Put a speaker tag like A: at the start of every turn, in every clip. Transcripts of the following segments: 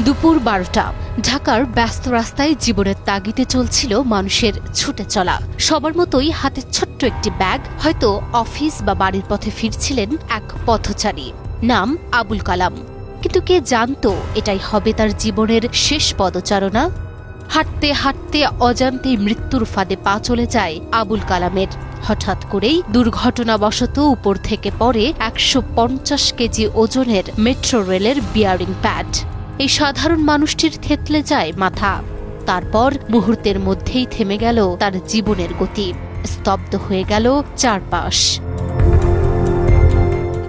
A: দুপুর বারোটা। ঢাকার ব্যস্ত রাস্তায় জীবনের তাগিদে চলছিল মানুষের ছুটে চলা। সবার মতোই হাতে ছোট্ট একটি ব্যাগ, হয়তো অফিস বা বাড়ির পথে ফিরছিলেন এক পথচারী। নাম আবুল কালাম। কিন্তু কে জানতো এটাই হবে তার জীবনের শেষ পদচারণা? হাঁটতে হাঁটতে অজান্তে মৃত্যুর ফাঁদে পা চলে যায় আবুল কালামের। হঠাৎ করেই দুর্ঘটনাবশত উপর থেকে পড়ে একশো পঞ্চাশ কেজি ওজনের মেট্রো রেলের বিয়ারিং প্যাড। এই সাধারণ মানুষটির থেতলে যায় মাথা। তারপর মুহূর্তের মধ্যেই থেমে গেল তার জীবনের গতি। স্তব্ধ হয়ে গেল চারপাশ।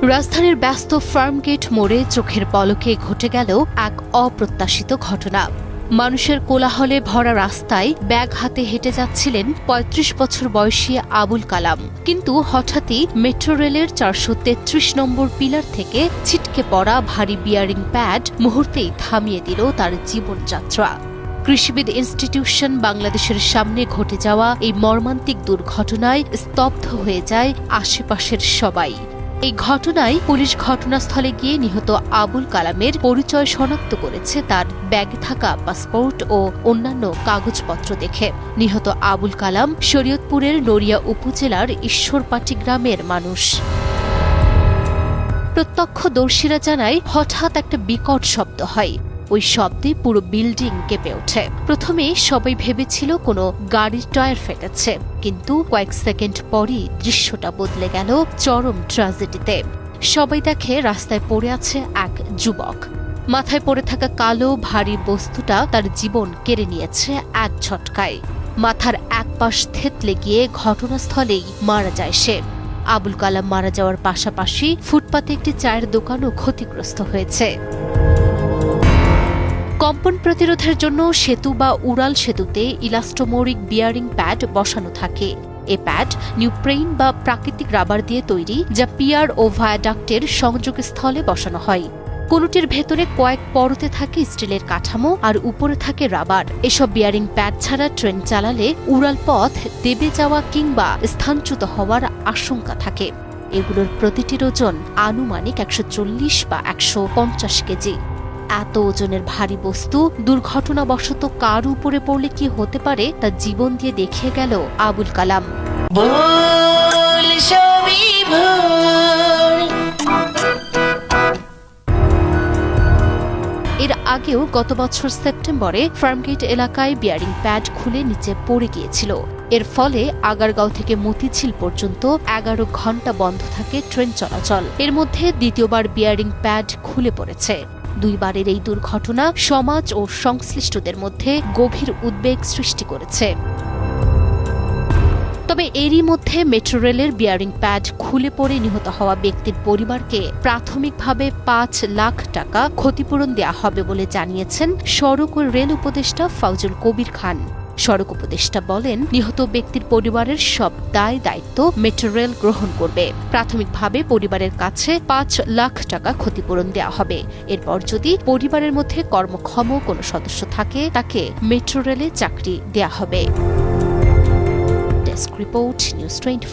A: রাজধানীর ব্যস্ত ফার্মগেট মোড়ে চোখের পলকে ঘটে গেল এক অপ্রত্যাশিত ঘটনা। মানুষের কোলাহলে ভরা রাস্তায় ব্যাগ হাতে হেঁটে যাচ্ছিলেন ৩৫ বছর বয়সী আবুল কালাম। কিন্তু হঠাৎই মেট্রো রেলের চারশো তেত্রিশ নম্বর পিলার থেকে ছিটকে পড়া ভারী বিয়ারিং প্যাড মুহূর্তেই থামিয়ে দিল তার জীবনযাত্রা। কৃষিবিদ ইনস্টিটিউশন বাংলাদেশের সামনে ঘটে যাওয়া এই মর্মান্তিক দুর্ঘটনায় স্তব্ধ হয়ে যায় আশেপাশের সবাই। এই ঘটনায় পুলিশ ঘটনাস্থলে গিয়ে নিহত আবুল কালামের পরিচয় শনাক্ত করেছে তার ব্যাগ থাকা পাসপোর্ট ও অন্যান্য কাগজপত্র দেখে। নিহত আবুল কালাম শরীয়তপুরের নড়িয়া উপজেলার ঈশ্বরপাটি গ্রামের মানুষ। প্রত্যক্ষদর্শীরা জানায়, হঠাৎ একটা বিকট শব্দ হয়। ওই শব্দে পুরো বিল্ডিং কেঁপে ওঠে। প্রথমে সবাই ভেবেছিল কোনো গাড়ির টায়ার ফেটেছে, কিন্তু কয়েক সেকেন্ড পরই দৃশ্যটা বদলে গেল চরম ট্র্যাজেডিতে। সবাই দেখে রাস্তায় পড়ে আছে এক যুবক। মাথায় পড়ে থাকা কালো, ভারী বস্তুটা তার জীবন কেড়ে নিয়েছে এক ঝটকায়। মাথার এক পাশ থেতলে গিয়ে ঘটনাস্থলেই মারা যায় সে। আবুল কালাম মারা যাওয়ার পাশাপাশি ফুটপাতে একটি চায়ের দোকানও ক্ষতিগ্রস্ত হয়েছে। কম্পন প্রতিরোধের জন্য সেতু বা উড়াল সেতুতে ইলাস্টোমোরিক বিয়ারিং প্যাড বসানো থাকে। এ প্যাড নিউপ্রেইন বা প্রাকৃতিক রাবার দিয়ে তৈরি, যা পিয়ার ও ভায়াডাক্টের সংযোগস্থলে বসানো হয়। কোনোটির ভেতরে কয়েক পরতে থাকে স্টিলের কাঠামো আর উপরে থাকে রাবার। এসব বিয়ারিং প্যাড ছাড়া ট্রেন চালালে উড়াল পথ দেবে যাওয়া কিংবা স্থানচ্যুত হওয়ার আশঙ্কা থাকে। এগুলোর প্রতিটির ওজন আনুমানিক একশো চল্লিশ বা একশো পঞ্চাশ কেজি। এত ওজনের ভারী বস্তু দুর্ঘটনাবশত কার উপরে পড়লে কি হতে পারে তা জীবন দিয়ে দেখিয়ে গেল আবুল কালাম। এর আগেও গত বছর সেপ্টেম্বরে ফার্মগেট এলাকায় বিয়ারিং প্যাড খুলে নিচে পড়ে গিয়েছিল। এর ফলে আগারগাঁও থেকে মতিঝিল পর্যন্ত এগারো ঘণ্টা বন্ধ থাকে ট্রেন চলাচল। এর মধ্যে দ্বিতীয়বার বিয়ারিং প্যাড খুলে পড়েছে। দুইবারের এই দুর্ঘটনা সমাজ ও সংশ্লিষ্টদের মধ্যে গভীর উদ্বেগ সৃষ্টি করেছে। তবে এরই মধ্যে মেট্রো রেলের বিয়ারিং প্যাড খুলে পড়ে নিহত হওয়া ব্যক্তির পরিবারকে প্রাথমিকভাবে পাঁচ লাখ টাকা ক্ষতিপূরণ দেয়া হবে বলে জানিয়েছেন সড়ক ও রেল উপদেষ্টা ফাউজুল কবির খান। সড়ক উপদেষ্টা বলেন, নিহত ব্যক্তির পরিবারের সব দায় দায়িত্ব মেট্রো রেল গ্রহণ করবে। প্রাথমিকভাবে পরিবারের কাছে পাঁচ লাখ টাকা ক্ষতিপূরণ দেওয়া হবে। এরপর যদি পরিবারের মধ্যে কর্মক্ষম কোনো সদস্য থাকে, তাকে মেট্রো রেলে চাকরি দেওয়া হবে। Desk report, news twenty